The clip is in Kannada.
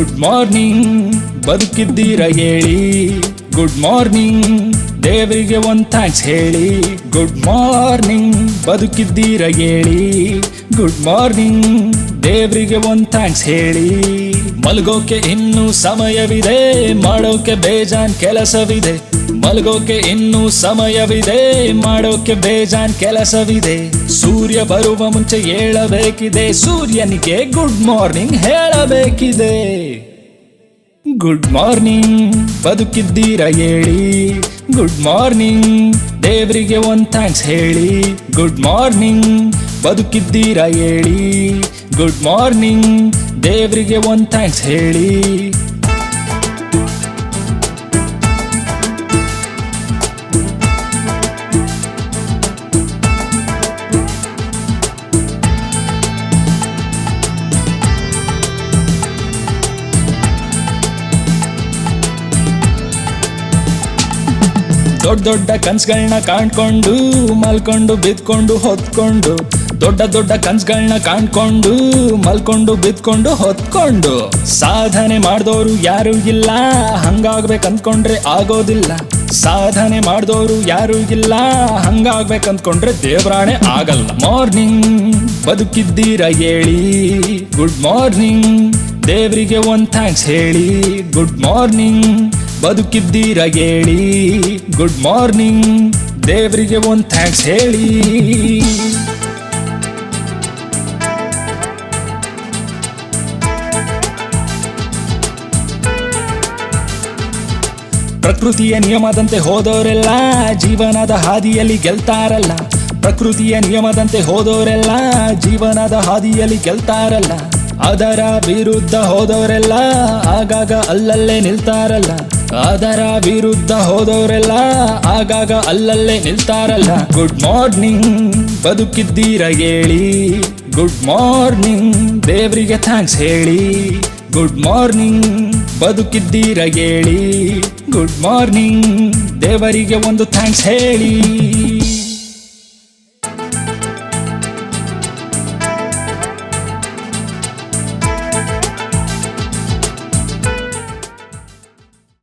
ಗುಡ್ ಮಾರ್ನಿಂಗ್ ಬದುಕಿದ್ದೀರ ಹೇಳಿ? ಗುಡ್ ಮಾರ್ನಿಂಗ್ ದೇವರಿಗೆ ಒಂದು ಥ್ಯಾಂಕ್ಸ್ ಹೇಳಿ. ಗುಡ್ ಮಾರ್ನಿಂಗ್ ಬದುಕಿದ್ದೀರ ಹೇಳಿ? ಗುಡ್ ಮಾರ್ನಿಂಗ್ ದೇವರಿಗೆ ಒಂದು ಥ್ಯಾಂಕ್ಸ್ ಹೇಳಿ. ಮಲಗೋಕೆ ಇನ್ನೂ ಸಮಯವಿದೆ, ಮಾಡೋಕೆ ಬೇಜಾನ್ ಕೆಲಸವಿದೆ. ಮಲಗೋಕೆ ಇನ್ನೂ ಸಮಯವಿದೆ, ಮಾಡೋಕೆ ಬೇಜಾನ್ ಕೆಲಸವಿದೆ. ಸೂರ್ಯ ಬರುವ ಮುಂಚೆ ಹೇಳಬೇಕಿದೆ, ಸೂರ್ಯನಿಗೆ ಗುಡ್ ಮಾರ್ನಿಂಗ್ ಹೇಳಬೇಕಿದೆ. ಗುಡ್ ಮಾರ್ನಿಂಗ್ ಬದುಕಿದ್ದೀರ ಹೇಳಿ. ಗುಡ್ ಮಾರ್ನಿಂಗ್ ದೇವರಿಗೆ ಒಂದ್ ಥ್ಯಾಂಕ್ಸ್ ಹೇಳಿ. ಗುಡ್ ಮಾರ್ನಿಂಗ್ ಬದುಕಿದ್ದೀರ ಹೇಳಿ. ಗುಡ್ ಮಾರ್ನಿಂಗ್ ದೇವರಿಗೆ ಒಂದ್ ಥ್ಯಾಂಕ್ಸ್ ಹೇಳಿ. ದೊಡ್ಡ ದೊಡ್ಡ ಕನ್ಸ್ಗಳನ್ನ ಕಾಣ್ಕೊಂಡು, ಮಲ್ಕೊಂಡು, ಬಿದ್ಕೊಂಡು, ಹೊತ್ಕೊಂಡು. ದೊಡ್ಡ ದೊಡ್ಡ ಕನ್ಸ್ಗಳನ್ನ ಕಾಣ್ಕೊಂಡು, ಮಲ್ಕೊಂಡು, ಬಿದ್ಕೊಂಡು, ಹೊತ್ಕೊಂಡು. ಸಾಧನೆ ಮಾಡಿದವರು ಯಾರು ಇಲ್ಲ ಹಂಗಾಗ್ಬೇಕು ಅಂದ್ಕೊಂಡ್ರೆ ಆಗೋದಿಲ್ಲ. ಸಾಧನೆ ಮಾಡಿದವರು ಯಾರು ಇಲ್ಲ ಹಂಗಾಗ್ಬೇಕು ಅಂದ್ಕೊಂಡ್ರೆ ದೇವ್ರಾಣೆ ಆಗಲ್ಲ. ಮಾರ್ನಿಂಗ್ ಬದುಕಿದ್ದೀರ ಹೇಳಿ, ಗುಡ್ ಮಾರ್ನಿಂಗ್. ದೇವರಿಗೆ ಒಂದು ಥ್ಯಾಂಕ್ಸ್ ಹೇಳಿ, ಗುಡ್ ಮಾರ್ನಿಂಗ್ ಬದುಕಿದ್ದೀರ ಹೇಳಿ. ಗುಡ್ ಮಾರ್ನಿಂಗ್ ದೇವರಿಗೆ ಒಂದು ಥ್ಯಾಂಕ್ಸ್ ಹೇಳಿ. ಪ್ರಕೃತಿಯ ನಿಯಮದಂತೆ ಹೋದವರೆಲ್ಲ ಜೀವನದ ಹಾದಿಯಲ್ಲಿ ಗೆಲ್ತಾರಲ್ಲ. ಪ್ರಕೃತಿಯ ನಿಯಮದಂತೆ ಹೋದವರೆಲ್ಲ ಜೀವನದ ಹಾದಿಯಲ್ಲಿ ಗೆಲ್ತಾರಲ್ಲ. ಅದರ ವಿರುದ್ಧ ಹೋದವರೆಲ್ಲ ಆಗಾಗ ಅಲ್ಲಲ್ಲೇ ನಿಲ್ತಾರಲ್ಲ. ಅದರ ವಿರುದ್ಧ ಹೋದವರೆಲ್ಲ ಆಗಾಗ ಅಲ್ಲಲ್ಲೇ ನಿಲ್ತಾರಲ್ಲ. ಗುಡ್ ಮಾರ್ನಿಂಗ್ ಬದುಕಿದ್ದೀರ ಹೇಳಿ. ಗುಡ್ ಮಾರ್ನಿಂಗ್ ದೇವರಿಗೆ ಥ್ಯಾಂಕ್ಸ್ ಹೇಳಿ. ಗುಡ್ ಮಾರ್ನಿಂಗ್ ಬದುಕಿದ್ದೀರ ಹೇಳಿ. ಗುಡ್ ಮಾರ್ನಿಂಗ್ ದೇವರಿಗೆ ಒಂದು ಥ್ಯಾಂಕ್ಸ್ ಹೇಳಿ.